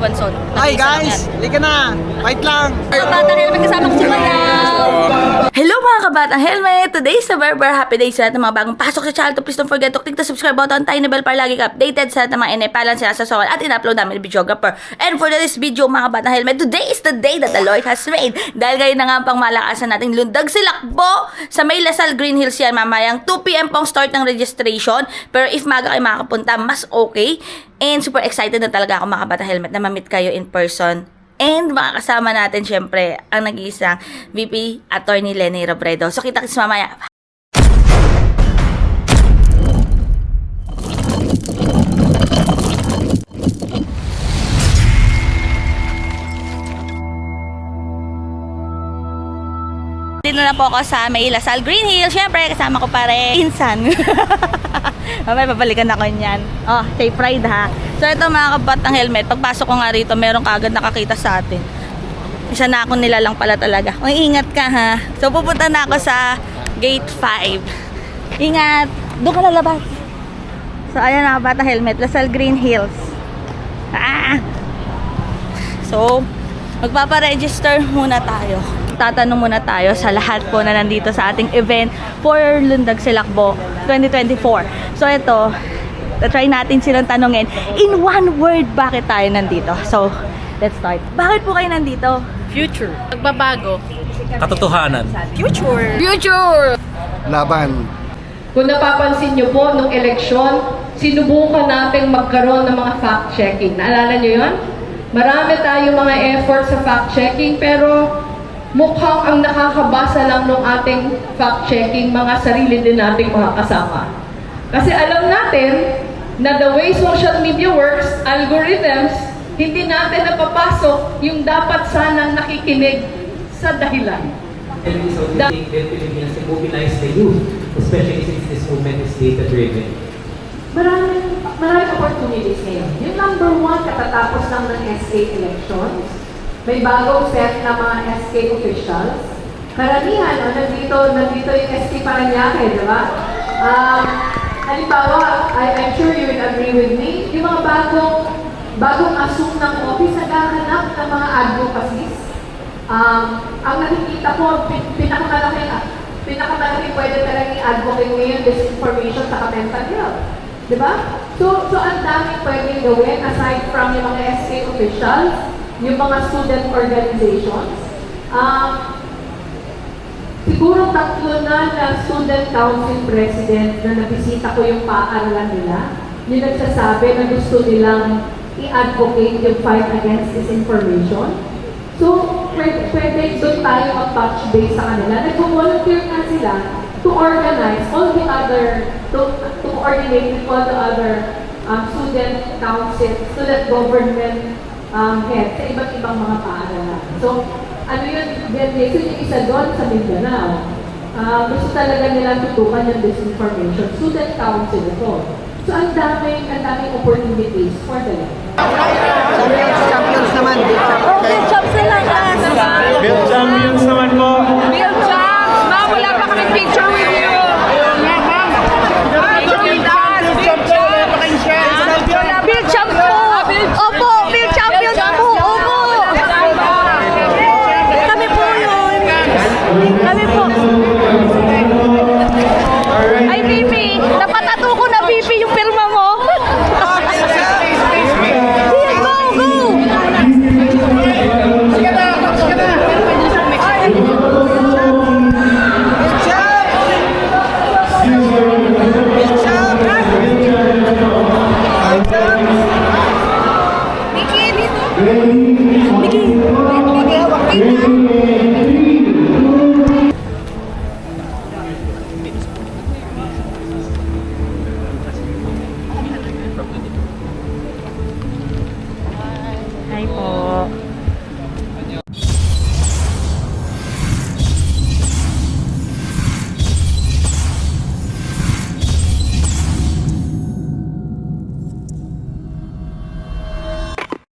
Nag-iisa lang guys, lika na. Fight lang. Kabata helmet kasama ko si Mayaw! Hello mga kabatang helmet! Today is a very very happy day sa lahat ng mga bagong pasok sa channel please don't forget to click the subscribe button, tiny bell para lagi ka updated sa lahat ng mga inepalan sila sa sokal at in-upload namin ng videographer. And for this video mga kabatang helmet, today is the day that the Lord has made. Dahil ngayon na nga ang pangmalakasan nating lundag silakbo sa May Lasal Green Hills yan mamayang 2pm pong start ng registration. Pero if maga kayo makakapunta, mas okay. And super excited na talaga ako mga kabatang helmet na ma-meet kayo in person. And makakasama natin syempre ang nag-iisang VP Attorney Lenny Robredo. So kita kits mamaya. Dito na po ako sa May Lasal Green Hill. Syempre, kasama ko pa rin. Insan. Mamaya, babalikan ako niyan. Oh, safe ride ha. So, ito mga kabatang helmet. Pagpasok ko nga rito, meron kagad nakakita sa atin. Isa na ako nila lang pala talaga. May ingat ka ha. So, pupunta na ako sa gate 5. Ingat. Doon ka lalabas. So, ayan na kabatang helmet. Lasal Green Hills. Ah! So, magpaparegister muna tayo. Tatanong muna tayo sa lahat po na nandito sa ating event for Lundag Silakbo 2024. So, ito, try natin silang tanongin in one word bakit tayo nandito. So, let's start. Bakit po kayo nandito? Future. Pagbabago. katotohanan. Future. Future! Laban. Kung napapansin niyo po, nung eleksyon, sinubukan natin magkaroon ng mga fact-checking. Naalala niyo yon? Marami tayong mga effort sa fact-checking, pero mukhang ang nakakabasa lang ng ating fact-checking, mga sarili din nating mga kasama. Kasi alam natin na the way social media works, algorithms, hindi natin napapasok yung dapat sanang nakikinig sa dahilan. And think that Pilipinas to mobilize the youth, especially since this movement is data-driven. Maraming, maraming opportunities ngayon. Yung number one, katatapos lang ng SK elections, may bagong set na mga SK officials. Karamihan, oh, nandito, nandito yung SK Paranaque, di ba? Um, halimbawa, I, I'm sure you will agree with me, yung mga bagong, bagong assume ng office, naghahanap ng mga advocacies. Um, ang nakikita ko, pin, pinakamalaki, pinakamalaki pwede talagang i-advocate ngayon disinformation sa mental health. Di ba? So, so ang dami pwedeng gawin aside from yung mga SK officials, yung mga student organizations. Um, siguro tatlo na na student council president na nabisita ko yung paaralan nila, yung nagsasabi na gusto nilang i-advocate yung fight against disinformation. So, pwede, pwede doon tayo mag-touch base sa kanila. Nag-volunteer nga sila to organize all the other, to, to coordinate with all the other um, student council, student government um, head sa iba't ibang mga paaralan. So, ano yun, Bendy? So, yung isa doon sa Mindanao. Uh, gusto talaga nila tutukan yung disinformation. Student council ito. So, ang daming, ang daming opportunities for the left. Champions, champions naman. Okay, job sila Jimmy Fox. Oh.